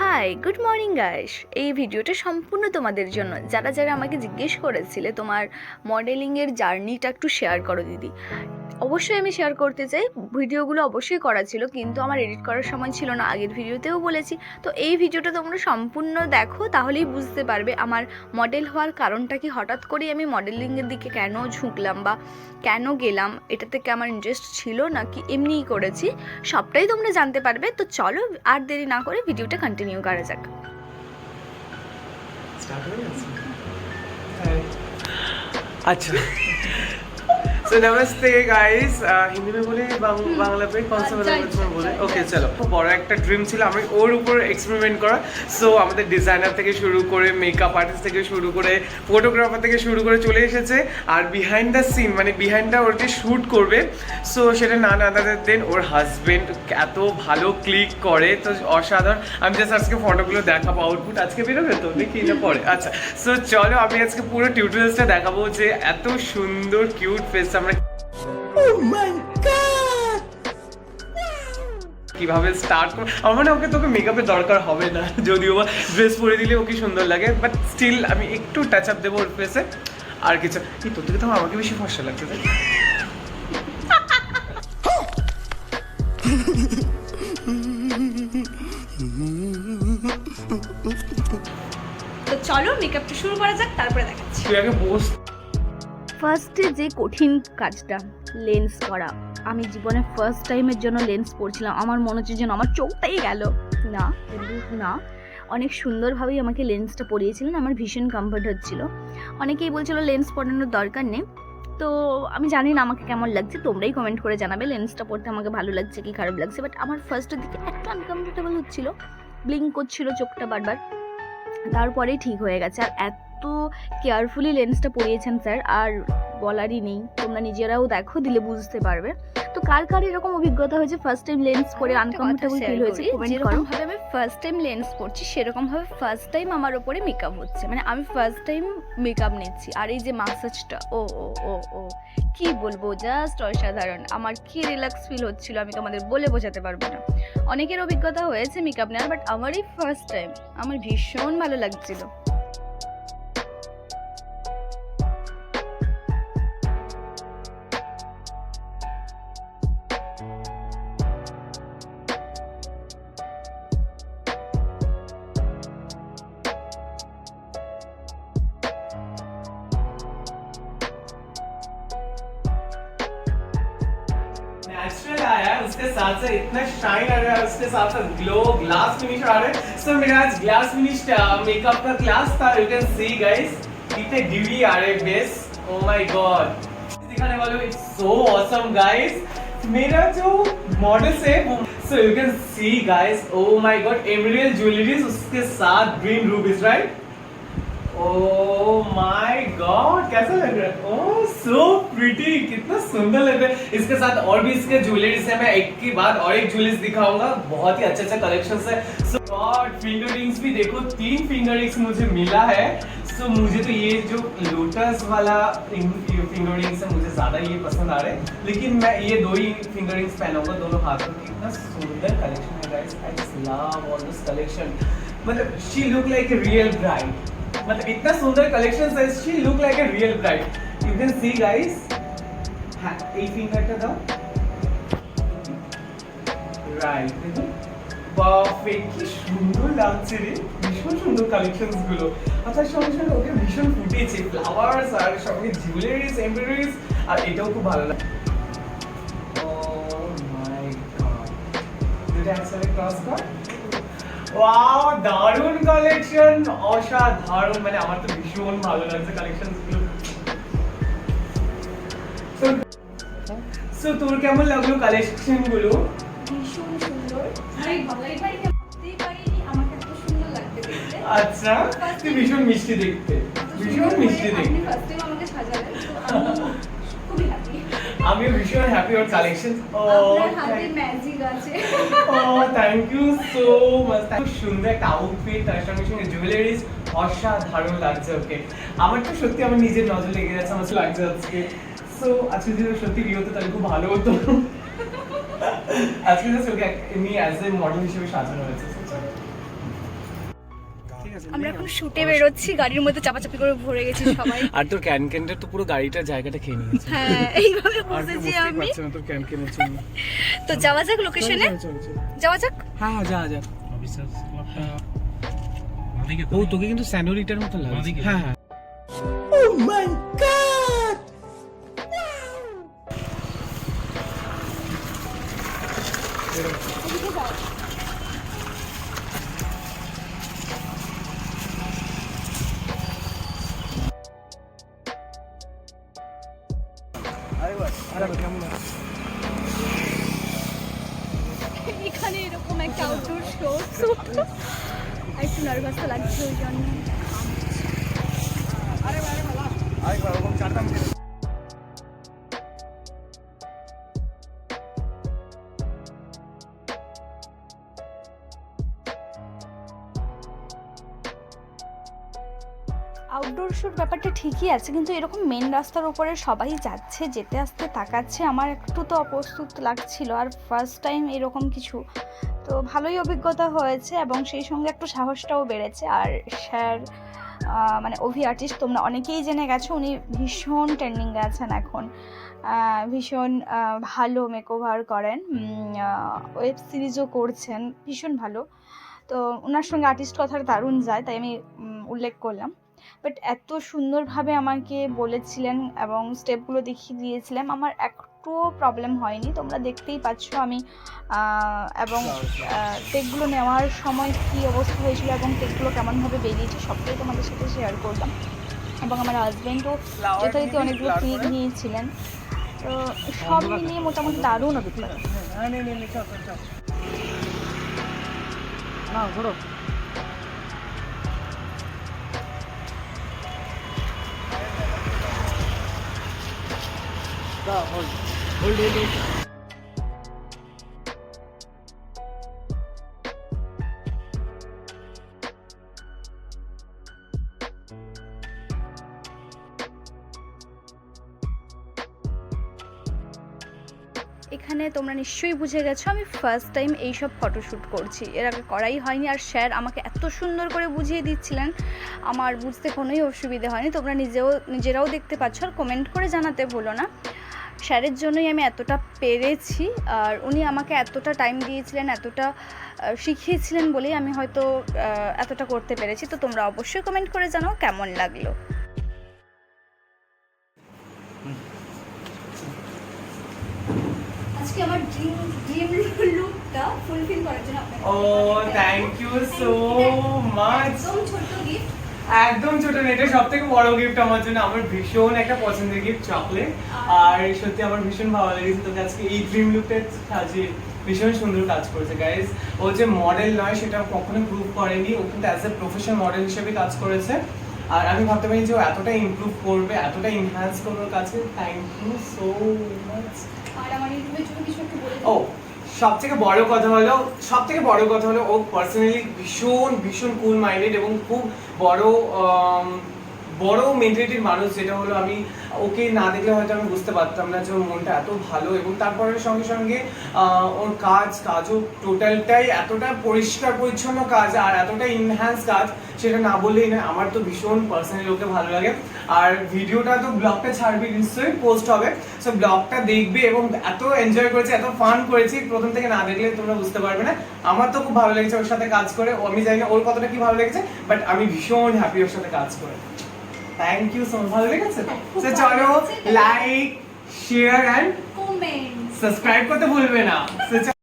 Hi good morning guys এই ভিডিওটা সম্পূর্ণ তোমাদের জন্য। যারা যারা আমাকে জিজ্ঞেস করেছিলে তোমার মডেলিংয়ের জার্নিটা একটু শেয়ার করো, দিদি। অবশ্যই আমি শেয়ার করতে চাই। ভিডিওগুলো অবশ্যই করা ছিল, কিন্তু আমার এডিট করার সময় ছিল না। আগের ভিডিওতেও বলেছি। তো এই ভিডিওটা তোমরা সম্পূর্ণ দেখো, তাহলেই বুঝতে পারবে আমার মডেল হওয়ার কারণটা কি। হঠাৎ করেই আমি মডেলিংয়ের দিকে কেন ঝুঁকলাম বা কেন গেলাম, এটা থেকে আমার ইন্টারেস্ট ছিল নাকি? এমনিই করেছি। সবটাই তোমরা জানতে পারবে। তো চলো, আর দেরি না করে ভিডিওটা কন্টিনিউ কন্টিনিউ করা যাক। আচ্ছা। सो नमस्ते गाइस हिंदी में बोले बांग- বাংলা पे कौन सा वाला लैंग्वेज में बोले ওকে চলো খুব বড় একটা ড্রিম ছিল আমি ওর উপর এক্সপেরিমেন্ট করা সো আমাদের ডিজাইনার থেকে শুরু করে মেকআপ আর্টিস্ট থেকে শুরু করে ফটোগ্রাফার থেকে শুরু করে চলে এসেছে আর বিহাইন্ড দ্য সিন মানে বিহাইন্ড দ্য ওর যে শ্যুট করবে সো সেটা না না দাদার দেন ওর হাজবেন্ড এত ভালো ক্লিক করে তো অসাধারণ আমি জাস্ট আজকে ফটোগুলো দেখাবো আউটপুট আজকে বেরোবে তো দেখি না পরে আচ্ছা সো চলো আমি আজকে পুরো টিউটোরিয়ালসটা দেখাবো যে এত সুন্দর কিউট ফেস আমরা কীভাবে স্টার্ট করব? আমার মনে ওকে তোকে মেকআপের দরকার হবে না। যদিও বা ড্রেস পরে দিলে ওকে সুন্দর লাগে বাট স্টিল আমি একটু টাচ আপ দেবো ওর ফেসে আর কিছু কি তোর থেকে তো আমাকে বেশি ফসা লাগছে তাই? তো? চলো মেকআপটা শুরু করা যাক তারপরে দেখাচ্ছি। তুই আগে বস। ফার্স্টে যে কঠিন কাজটা লেন্স করা, আমি জীবনে ফার্স্ট টাইমের জন্য লেন্স পরছিলাম। আমার মনে হচ্ছে যেন আমার চোখটাই গেল। না না। অনেক সুন্দরভাবেই আমাকে লেন্সটা পরিয়েছিলেন, আমার ভীষণ কমফর্ট হচ্ছিল। অনেকেই বলছিল লেন্স পরানোর দরকার নেই। তো আমি জানি না আমাকে কেমন লাগছে, তোমরাই কমেন্ট করে জানাবে লেন্সটা পড়তে আমাকে ভালো লাগছে কি খারাপ লাগছে। বাট আমার ফার্স্টের দিকে একটু আনকমফোর্টেবল হচ্ছিল। ব্লিঙ্ক করছিল চোখটা বারবার। তারপরেই ঠিক হয়ে গেছে। আর এত কেয়ারফুলি লেন্সটা পরিয়েছেন স্যার আর বলারই নেই। তোমরা নিজেরাও দেখো দিলে বুঝতে পারবে। তো কার কার এরকম অভিজ্ঞতা হয়েছে? ফার্স্ট টাইম লেন্স পরে আনকমফোর্টেবল ফিল হয়েছে কমেন্ট করো। ভাবে আমি ফার্স্ট টাইম লেন্স পরছি সেরকম ভাবে ফার্স্ট টাইম আমার উপরে মেকআপ হচ্ছে। মানে আমি ফার্স্ট টাইম মেকআপ নিচ্ছি। আর এই যে মাসাজটা ও ও ও ও কি বলব? জাস্ট অসাধারণ। আমার কি রিল্যাক্স ফিল হচ্ছিল আমি তোমাদের বলে বোঝাতে পারব না। অনেকের অভিজ্ঞতা হয়েছে মেকআপ নেওয়ার বাট আমারই ফার্স্ট টাইম আমার ভীষণ ভালো লাগছিল। उसके साथ साथ इतना शाइन आ रहा है, उसके साथ साथ ग्लो ग्लास फिनिश आ रहा है। सो मेरा आज ग्लास फिनिश मेकअप का क्लास था यू कैन सी गाइस कितने ड्यूटी आ रहे बेस ओ माय गॉड दिखाने वाले इट्स सो ऑसम गाइस मेरा जो मॉडल्स है, वो so you can see guys oh my god emerald jewelleries उसके साथ green rubies right my god कैसा लग रहा है? सो प्रिटी कितना सुंदर लग रहा है। इसके साथ और भी इसके मैं एक के बाद और एक दिखाऊँगा। बहुत ही कलेक्शंस है। सो गॉड फिंगर रिंग्स भी देखो, तीन फिंगर रिंग्स मुझे मिला है। सो मुझे तो ये जो लोटस वाला फिंगर रिंग्स है, मुझे ज़्यादा ये पसंद आ रहे हैं। लेकिन मैं ये दो ही फिंगर रिंग्स पहनाऊँगा, दोनों हाथों की कितना सुंदर कलेक्शन है guys I love all this collection मतलब she look like real bride मतलब इतना सुंदर कलेक्शन है she look like a real bride you can see guys হ্যাঁ এই ফিঙ্গারটা দাও রাইট দেখুন বাপরে কি সুন্দর লাগছে রে ভীষণ সুন্দর কালেকশনস গুলো আর তার সঙ্গে সঙ্গে ওকে ভীষণ ফুটেছে ফ্লাওয়ার্স আর সঙ্গে জুয়েলারিজ এমব্রয়ডারিজ আর এটাও খুব ভালো লাগে ও মাই গড দুটো একসাথে ক্রস কর ওয়াও দারুণ কালেকশন অসাধারণ। মানে আমার তো ভীষণ ভালো লাগছে কালেকশনগুলো সো তোর কেমন লাগল কালেকশনগুলো ভীষণ সুন্দর। আমি ভাবলাই পারি ভাবতেই পারিনি আমাকে এত সুন্দর লাগবে আচ্ছা তুই ভীষণ মিষ্টি দেখতে। ভীষণ মিষ্টি দেখতে। ভীষণ happy or collection oh, thank you so much. Oh thank you so much খুব সুন্দর একটা আউটফিট তার সঙ্গে সঙ্গে জুয়েলারিজ অসাধারণ লাগছে ওকে আমার তো সত্যি আমার নিজের নজর লেগে যাচ্ছে আমার লাগছে আজকে। সো আজকে যদি সত্যি বিয়ে হতো তাহলে খুব ভালো হতো। আজকে জাস্ট ওকে এমনি অ্যাজ এ মডেল হিসেবে সাজানো হয়েছে আমরা এখন। শুটে বেরোচ্ছি গাড়ির মধ্যে চাপাচাপি করে ভরে গেছি সবাই। আর তোর ক্যান ক্যানটা তো পুরো গাড়িটার জায়গাটা খেয়ে নিয়েছে। হ্যাঁ এইভাবে বসেছি আমি। তোর ক্যান ক্যানের জন্য। তো যাওয়া যাক লোকেশনে। যাওয়া যাক? হ্যাঁ হ্যাঁ যা যা অফিসার্স ও তোকে কিন্তু স্যানোরিটার মতো বাঁদিকে? হ্যাঁ হ্যাঁ। এখানে একটু নার্ভাস লাগছে ওই জন্য। আউটডোর শুট ব্যাপারটা ঠিকই আছে, কিন্তু এরকম মেন রাস্তার উপরে সবাই যাচ্ছে, যেতে আসতে তাকাচ্ছে, আমার একটু তো অপ্রস্তুত লাগছিল। আর ফার্স্ট টাইম এরকম কিছু তো ভালোই অভিজ্ঞতা হয়েছে এবং সেই সঙ্গে একটু সাহসটাও বেড়েছে। আর স্যার মানে অভি আর্টিস্ট তোমরা অনেকেই জেনে গেছো, উনি ভীষণ ট্রেন্ডিংয়ে আছেন এখন। ভীষণ ভালো মেকওভার করেন। ওয়েব সিরিজও করছেন, ভীষণ ভালো। তো ওনার সঙ্গে আর্টিস্ট কথার দারুণ যায়, তাই আমি উল্লেখ করলাম। বাট এত সুন্দরভাবে আমাকে বলেছিলেন এবং স্টেপগুলো দেখিয়ে দিয়েছিলেন আমার একটুও প্রবলেম হয়নি। তোমরা দেখতেই পাচ্ছ আমি এবং টেকগুলো নেওয়ার সময় কী অবস্থা হয়েছিল এবং টেকগুলো কেমনভাবে বেরিয়েছে সবটাই তোমাদের সাথে শেয়ার করলাম। এবং আমার হাজব্যান্ডও যথারীতি অনেকগুলো ক্লিক নিয়েছিলেন। তো সব মিলিয়ে মোটামুটি দারুণ অভিজ্ঞতা হ্যাঁ নে এখানে তোমরা নিশ্চয়ই বুঝে গেছো, আমি ফার্স্ট টাইম এইসব ফটোশ্যুট করছি। এর আগে করাই হয়নি, আর স্যার আমাকে এত সুন্দর করে বুঝিয়ে দিচ্ছিলেন। আমার বুঝতে কোনোই অসুবিধে হয়নি, তোমরা নিজেও নিজেরাও দেখতে পাচ্ছ, আর কমেন্ট করে জানাতে ভুলো না। স্যারের জন্যই আমি এতটা পেরেছি আর উনি আমাকে এতটা টাইম দিয়েছিলেন এতটা শিখিয়েছিলেন বলেই আমি হয়তো এতটা করতে পেরেছি। তো তোমরা অবশ্যই কমেন্ট করে জানাও কেমন লাগল। আজকে আমার ড্রিম ড্রিম লুকটা ফুলফিল করার জন্য আপনাকে ও থ্যাংক ইউ সো মাচ একদম গিফট একদম ছোট না এটা সব থেকে বড় গিফট আমার জন্য। আমার ভীষণ একটা পছন্দের গিফট চকলেট আর সত্যি আমার ভীষণ ভালো লেগেছে। তোকে আজকে এই ড্রিম লুকটা সাজিয়ে ভীষণ সুন্দর কাজ করেছে গাইজ ও যে মডেল নয় সেটা কখনো প্রুভ করেনি। ও কিন্তু অ্যাজ এ প্রফেশনাল মডেল হিসেবে কাজ করেছে। আর আমি ভাবতে পারি যে ও এতটা ইমপ্রুভ করবে এতটা ইনহ্যান্স করবে ওর কাছে। থ্যাংক ইউ সো মাচ আর আমার রুমের জন্য কিছু একটু বলে ও সব থেকে বড় কথা হলো সব থেকে বড় কথা হলো ও পার্সোনালি ভীষণ ভীষণ কুল মাইন্ডেড এবং খুব বড় বড় মেন্টালিটির মানুষ যেটা হলো আমি ওকে না দেখলে হয়তো আমি বুঝতে পারতাম না যে ওর মনটা এত ভালো এবং তারপরে সঙ্গে সঙ্গে ওর কাজ, কাজও টোটালটাই এতটা পরিষ্কার, পরিচ্ছন্ন কাজ আর এতটা ইনহ্যান্স কাজ সেটা না বললেই না আমার তো ভীষণ পার্সোনালি ওকে ভালো লাগে। আর ভিডিওটা তো ব্লগটা ছাড়বি নিশ্চয়ই পোস্ট হবে। সো ব্লগটা দেখবে এবং এত এনজয় করেছি, এত ফান করেছি, প্রথম থেকে না দেখলে তোমরা বুঝতে পারবে না। আমার তো খুব ভালো লেগেছে ওর সাথে কাজ করে আমি জানি না ওর কতটা কি ভালো লেগেছে বাট আমি ভীষণ হ্যাপি ওর সাথে কাজ করে। থ্যাংক ইউ সো মাচ ভালো লেগেছে? হ্যাঁ, খুব তো ভালো চলো লেগেছে। Like share and comment subscribe করতে ভুলবে না। So,